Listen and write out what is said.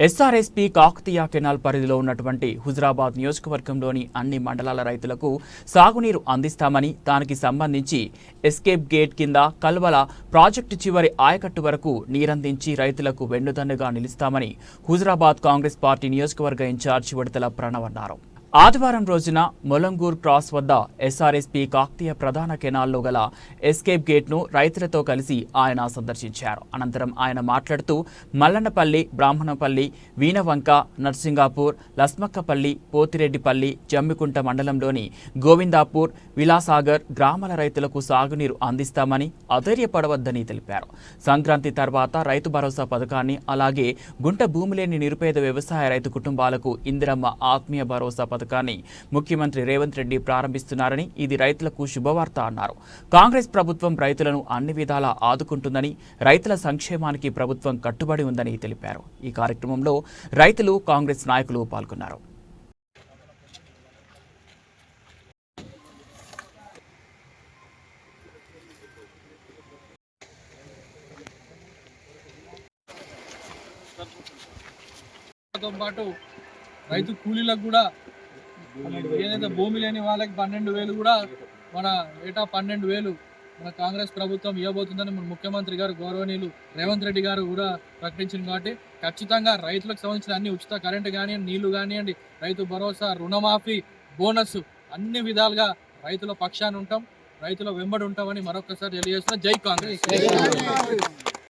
SRSP Kakatiya canal పరిధిలో ఉన్నటువంటి హుజరాబాద్ నియోజకవర్గంలోని అన్ని మండలాల రైతులకు సాగునీరు అందిస్తామని దానికి సంబంధించి ఎస్కేప్ గేట్ కింద కల్వల ప్రాజెక్టు చివరి ఆయకట్టు వరకు నీరందించి రైతులకు వెన్నుదన్నుగా నిలుస్తామని హుజరాబాద్ కాంగ్రెస్ పార్టీ నియోజకవర్గ ఇన్ఛార్జ్ విడతల ప్రణవ్ అన్నారు. ఆదివారం రోజున మొలంగూర్ క్రాస్ వద్ద ఎస్ఆర్ఎస్పీ కాకతీయ ప్రధాన కెనాల్లో గల ఎస్కేప్ గేట్ను రైతులతో కలిసి ఆయన సందర్శించారు. అనంతరం ఆయన మాట్లాడుతూ మల్లన్నపల్లి బ్రాహ్మణపల్లి వీణవంక నర్సింగాపూర్ లస్మక్కపల్లి పోతిరెడ్డిపల్లి జమ్మికుంట మండలంలోని గోవిందాపూర్ విలాసాగర్ గ్రామాల రైతులకు సాగునీరు అందిస్తామని అధైర్యపడవద్దని తెలిపారు. సంక్రాంతి తర్వాత రైతు భరోసా పథకాన్ని అలాగే గుంట భూమి లేని నిరుపేద వ్యవసాయ రైతు కుటుంబాలకు ఇందిరమ్మ ఆత్మీయ భరోసా పథకాన్ని ముఖ్యమంత్రి రేవంత్ రెడ్డి ప్రారంభిస్తున్నారని ఇది రైతులకు శుభవార్త అన్నారు. కాంగ్రెస్ ప్రభుత్వం రైతులను అన్ని విధాలా ఆదుకుంటుందని రైతుల సంక్షేమానికి ప్రభుత్వం కట్టుబడి ఉందని తెలిపారు. ఈ కార్యక్రమంలో రైతులు కాంగ్రెస్ నాయకులు పాల్గొన్నారు. పాటు రైతు కూలీలకు కూడా ఏదైతే భూమి లేని వాళ్ళకి పన్నెండు వేలు కూడా మన ఏటా పన్నెండు వేలు మన కాంగ్రెస్ ప్రభుత్వం ఇవ్వబోతుందని మన ముఖ్యమంత్రి గారు గౌరవనీయులు రేవంత్ రెడ్డి గారు కూడా ప్రకటించింది కాబట్టి ఖచ్చితంగా రైతులకు సంబంధించిన అన్ని ఉచిత కరెంటు కానివ్వండి నీళ్ళు కానివ్వండి రైతు భరోసా రుణమాఫీ బోనస్ అన్ని విధాలుగా రైతుల పక్షాన ఉంటాం రైతుల వెంబడి ఉంటామని మరొకసారి తెలియజేస్తున్నా. జై కాంగ్రెస్.